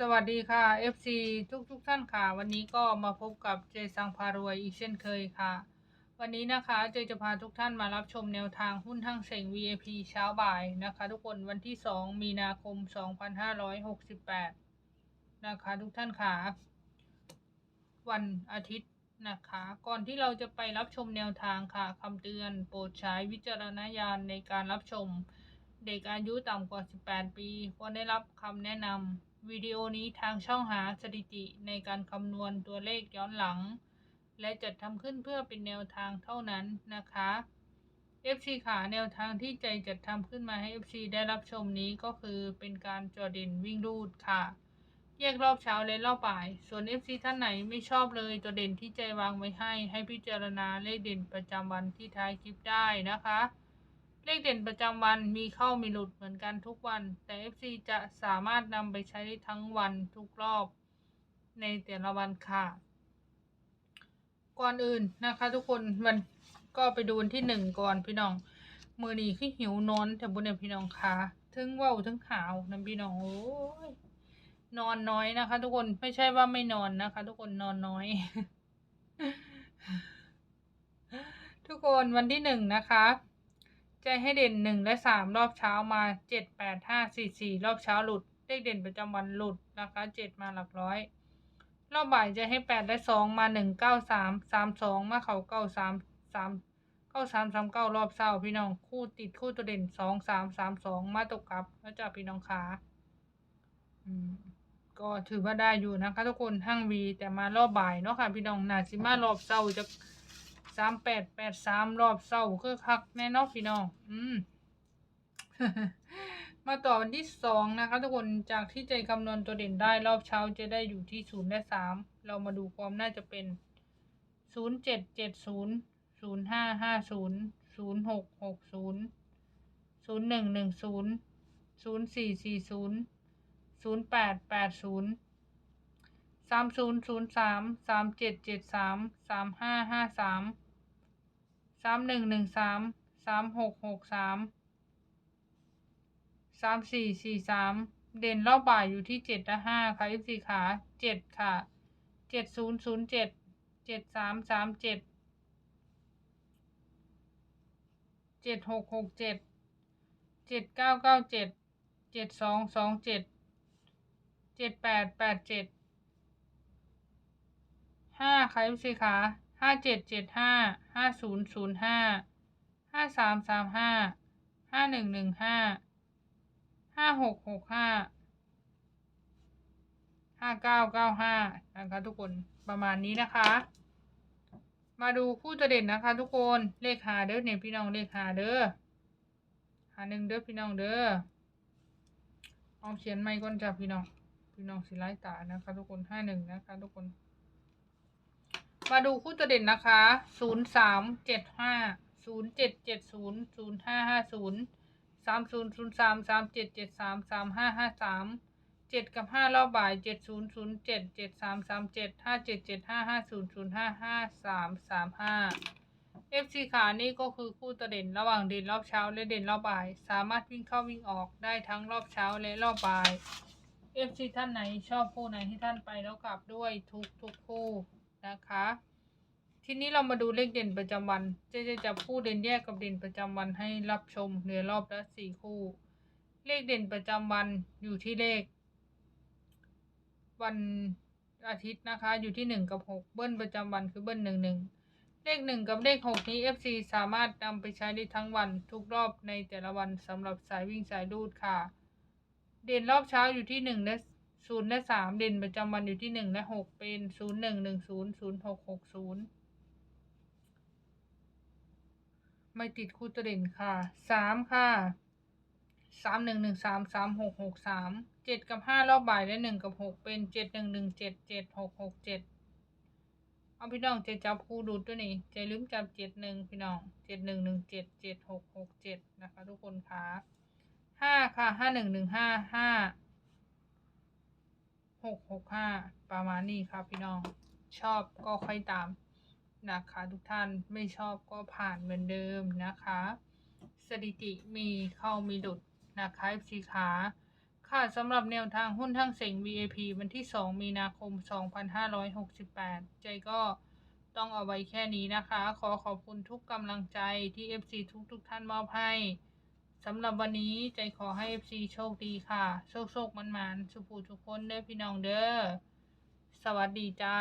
สวัสดีค่ะ FC ทุกทุกๆท่านค่ะ วันนี้ก็มาพบกับเจสังพารวยอีกเช่นเคยค่ะ วันนี้นะคะเจจะพาทุกท่านมารับชมแนวทางหุ้นทั้งเสง VIP เช้าบ่ายนะคะ ทุกคนวันที่ 2 มีนาคม 2568 นะคะ ทุกท่านค่ะ วันอาทิตย์นะคะ ก่อนที่เราจะไปรับชมแนวทางค่ะคำเตือนโปรดใช้วิจารณญาณในการรับชม เด็กอายุต่ำกว่า 18 ปีควรได้รับคำแนะนำ วิดีโอนี้ทางช่องหาสถิติในการคำนวณตัวเลขย้อนหลัง และจัดทำขึ้นเพื่อเป็นแนวทางเท่านั้นนะคะ FC ขาแนวทางที่ใจจัดทำขึ้นมาให้ FC ได้รับชมนี้ก็คือเป็นการจอเด่นวิ่งรูดค่ะ แยกรอบเช้าและรอบบ่าย ส่วน FC ท่านไหนไม่ชอบเลยตัวเด่นที่ใจวางไว้ให้ ให้พิจารณาเลขเด่นประจำวันที่ท้ายคลิปได้นะคะ เลขเด่นประจำวันมีเข้ามีหลุดเหมือนกันทุกวัน แต่ FC จะสามารถนำไปใช้ได้ทั้งวันทุกรอบ ในแต่ละวันค่ะ ก่อนอื่นนะคะ ทุกคนมันก็ไปดูวันที่หนึ่งก่อนพี่น้องมือนี้คือหิวนอนแต่บุญเนี่ยพี่น้องค่ะถึงว่าวถึงขาวนะพี่น้องโอ้ยนอนน้อยนะคะ ทุกคนไม่ใช่ว่าไม่นอนนะคะ ทุกคนนอนน้อย ทุกคนวันที่หนึ่งนะคะ ใจให้เด่นหนึ่งและสามรอบเช้ามาเจ็ดแปดห้าสี่สี่รอบเช้าหลุด เลขเด่นประจำวันหลุดนะคะเจ็ดมาหลักร้อย รอบบ่ายจะให้แปดและสองมาหนึ่งเก้าสามสามสองมาเขาเก้าสามสามเก้าสามสามเก้ารอบเช้าพี่น้องคู่ติดคู่ตัวเด่นสองสามสามสองมาตกกลับแล้วจ้าพี่น้องขาอืมก็ถือว่าได้อยู่นะคะทุกคนห้างวีแต่มารอบบ่ายเนาะค่ะพี่น้องนาซิมารอบเศร้าจะ สามแปดแปดสามรอบเศร้าคือคักแน่นอนพี่น้องอืมมาต่อวันที่สองนะคะทุกคนจากที่ใจคำนวณตัวเด่นได้รอบเช้าจะได้อยู่ที่ศูนย์และสามเรามาดูความน่าจะเป็นศูนย์เจ็ดเจ็ดศูนย์ศูนย์ห้าห้าศูนย์ศูนย์หกหกศูนย์ศูนย์หนึ่งหนึ่งศูนย์ศูนย์สี่สี่ศูนย์ศูนย์แปดแปดศูนย์ สามศูนย์ศูนย์สามสามเจ็ดเจ็ดสามสามห้าห้าสามสามหนึ่งหนึ่งสามสามหกหกสามสามสี่สี่สามเด่นรอบบ่ายอยู่ที่เจ็ดและห้าค่ะยี่สี่ขาเจ็ดค่ะเจ็ดศูนย์ศูนย์เจ็ดเจ็ดสามสามเจ็ดเจ็ดหกหกเจ็ดเจ็ดเก้าเก้าเจ็ดเจ็ดสองสองเจ็ดเจ็ดแปดแปดเจ็ด ห้าค่ะยี่สี่ขาห้าเจ็ดเจ็ดห้าห้าศูนย์ศูนย์ห้าห้าสามสามห้าห้าหนึ่งหนึ่งห้าห้าหกหกห้าห้าเก้าเก้าห้านะคะทุกคนประมาณนี้นะคะ มาดูคู่ตัวเด่นนะคะ ทุกคนเลขหาเด้อเนี่ยพี่น้องเลขหาเด้อหาหนึ่งเด้อพี่น้องเด้อเอาเขียนไม่ก่อนจ้ะพี่น้องพี่น้องสิไล่ตานะคะ ทุกคนห้าหนึ่งนะคะ ทุกคน มาดูคู่ตัวเด่นนะคะ ศูนย์สามเจ็ดห้าศูนย์เจ็ดเจ็ดศูนย์ศูนย์ห้าห้าศูนย์สามศูนย์ศูนย์สามสามเจ็ดเจ็ดสามสามห้าห้าสามเจ็ดกับห้ารอบบ่ายเจ็ดศูนย์ศูนย์เจ็ดเจ็ดสามสามเจ็ดห้าเจ็ดเจ็ดห้าห้าศูนย์ศูนย์ห้าห้าสามสามห้า FC ขานี่ก็คือคู่ตัวเด่นระหว่างเด่นรอบเช้าและเด่นรอบบ่าย สามารถวิ่งเข้าวิ่งออกได้ทั้งรอบเช้าและรอบบ่าย FC ท่านไหนชอบคู่ไหนที่ท่านไปแล้วกลับด้วยทุกทุกคู่ นะคะ ทีนี้เรามาดูเลขเด่นประจำวันจะจะจับคู่เด่นแยกกับเด่นประจำวันให้รับชมเหลือรอบละสี่คู่ เลขเด่นประจำวันอยู่ที่เลข วันอาทิตย์นะคะ อยู่ที่หนึ่งกับหกเบิ้ลประจำวันคือเบิ้ลหนึ่งหนึ่งเลขหนึ่งกับเลขหกนี้ FC สามารถนำไปใช้ได้ทั้งวันทุกรอบในแต่ละวันสำหรับสายวิ่งสายรูดค่ะ เด่นรอบเช้าอยู่ที่หนึ่งและ ศูนย์และสามเด่นประจำวันอยู่ที่หนึ่งและหกเป็นศูนย์หนึ่งหนึ่งศูนย์ศูนย์หกหกศูนย์ไม่ติดคู่ตัวเด่นค่ะสามค่ะสามหนึ่งหนึ่งสามสามหกหกสามเจ็ดกับห้ารอบบ่ายและหนึ่งกับหกเป็นเจ็ดหนึ่งหนึ่งเจ็ดเจ็ดหกหกเจ็ดเอาพี่น้องจะจับคู่ดูด้วยนี่จะลืมจับเจ็ดหนึ่งพี่น้องเจ็ดหนึ่งหนึ่งเจ็ดเจ็ดหกหกเจ็ดนะคะ ทุกคนค่ะห้าค่ะห้าหนึ่งหนึ่งห้าห้า หกหกห้าประมาณนี้ครับพี่น้องชอบก็ค่อยตามนะคะทุกท่านไม่ชอบก็ผ่านเหมือนเดิมนะคะ สถิติมีเข้ามีหลุดนะคะสีขาค่ะสำหรับแนวทางหุ้นทั้งเสง VIP วันที่ 2 มีนาคม 2568 ใจก็ต้องเอาไว้แค่นี้นะคะ ขอขอบคุณทุกกำลังใจที่ FC ทุกทุกๆท่านมอบให้ สำหรับวันนี้ใจขอให้ FC โชคดีค่ะ โชคโชคมันมันสุภูทุกคนเด้อพี่น้องเด้อ สวัสดีจ้า